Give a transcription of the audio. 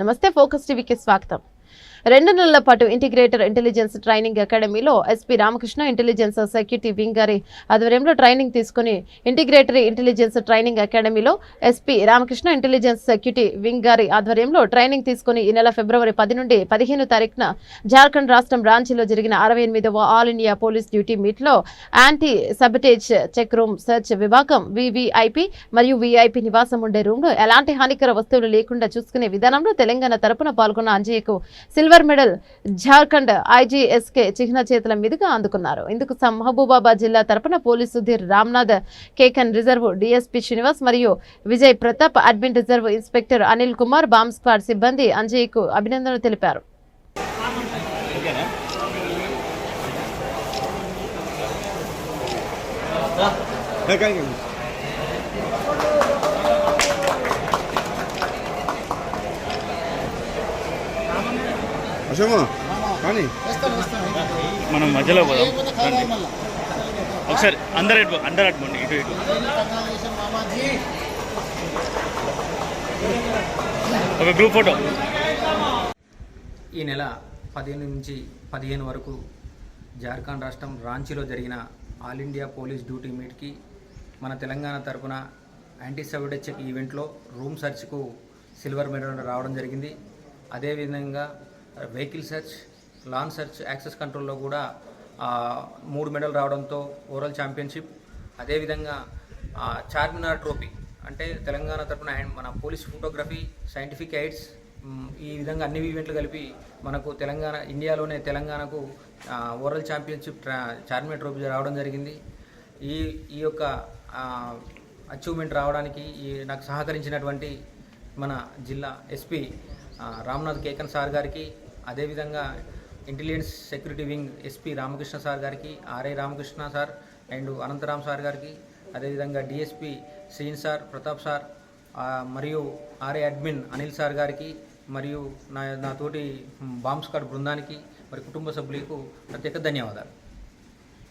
నమస్తే ఫోకస్ టీవీకి స్వాగతం. రెండు నెలల పాటు ఇంటిగ్రేటర్ ఇంటెలిజెన్స్ ట్రైనింగ్ అకాడమీలో SP Ramakrishna intelligence security wing గారి ఆధ్వర్యంలో ట్రైనింగ్ తీసుకుని ఇంటిగ్రేటరీ ఇంటెలిజెన్స్ ట్రైనింగ్ అకాడమీలో SP Ramakrishna intelligence security wing గారి ఆధ్వర్యంలో ట్రైనింగ్ తీసుకుని ఈ నెల ఫిబ్రవరి పది నుండి పదిహేను తారీఖున జార్ఖండ్ రాష్ట్రం రాంచీలో జరిగిన అరవై ఎనిమిదవ ఆల్ ఇండియా పోలీస్ డ్యూటీ మీట్లో anti sabotage check room search విభాగం వివిఐపి మరియు విఐపి నివాసం ఉండే రూమ్లో ఎలాంటి హానికర వస్తువులు లేకుండా చూసుకునే విధానంలో తెలంగాణ తరపున పాల్గొన్న అంజయ్యకు సిల్వర్ మెడల్ జార్ఖండ్ ఐజీఎస్కే చిహ్న చేతుల మీదుగా అందుకున్నారు. ఇందుకు మహబూబాబాద్ జిల్లా తరపున police Sudhir Ramnath Kekan reserve DSP Srinivas మరియు Vijay Pratap admin reserve inspector Anil Kumar bomb squad సిబ్బంది అంజయ్కు అభినందనలు తెలిపారు. అశోమా కానీ మనం మధ్యలో పోదాం. ఒకసారి అందరు ఇటు అందరు అట్టుకోండి ఇటు ఇటు. ఒక గ్రూప్ ఫోటో ఈ నెల పదిహేను నుంచి పదిహేను వరకు జార్ఖండ్ రాష్ట్రం రాంచీలో జరిగిన ఆల్ ఇండియా పోలీస్ డ్యూటీ మీట్కి మన తెలంగాణ తరపున యాంటీ సబిడెడ్ చెక్ ఈవెంట్లో రూమ్ సెర్చ్కు సిల్వర్ మెడల్ రావడం జరిగింది. అదేవిధంగా vehicle search lawn search access కంట్రోల్లో కూడా మూడు మెడల్ రావడంతో ఓవరాల్ ఛాంపియన్షిప్ అదేవిధంగా చార్మినార్ ట్రోఫీ అంటే తెలంగాణ తరఫున అండ్ మన పోలీస్ ఫోటోగ్రఫీ సైంటిఫిక్ ఎయిడ్స్ ఈ విధంగా అన్ని ఈవెంట్లు కలిపి మనకు తెలంగాణ ఇండియాలోనే తెలంగాణకు ఓవరాల్ ఛాంపియన్షిప్ ట్రా- చార్మినార్ ట్రోఫీ రావడం జరిగింది. ఈ ఈ యొక్క అచీవ్మెంట్ రావడానికి ఈ నాకు సహకరించినటువంటి మన జిల్లా ఎస్పీ రామ్నాథ్ కేకన్ సార్ గారికి అదేవిధంగా intelligence security wing SP Ramakrishna sir గారికి RI Ramakrishna sir and Anantharam sir గారికి అదేవిధంగా DSP Srin sir Pratap sir మరియు ఆర్ఐ అడ్మిన్ అనిల్ సార్ గారికి మరియు నా నా తోటి బాంబ్ స్క్వాడ్ బృందానికి మరి కుటుంబ సభ్యులకు ప్రత్యేక ధన్యవాదాలు.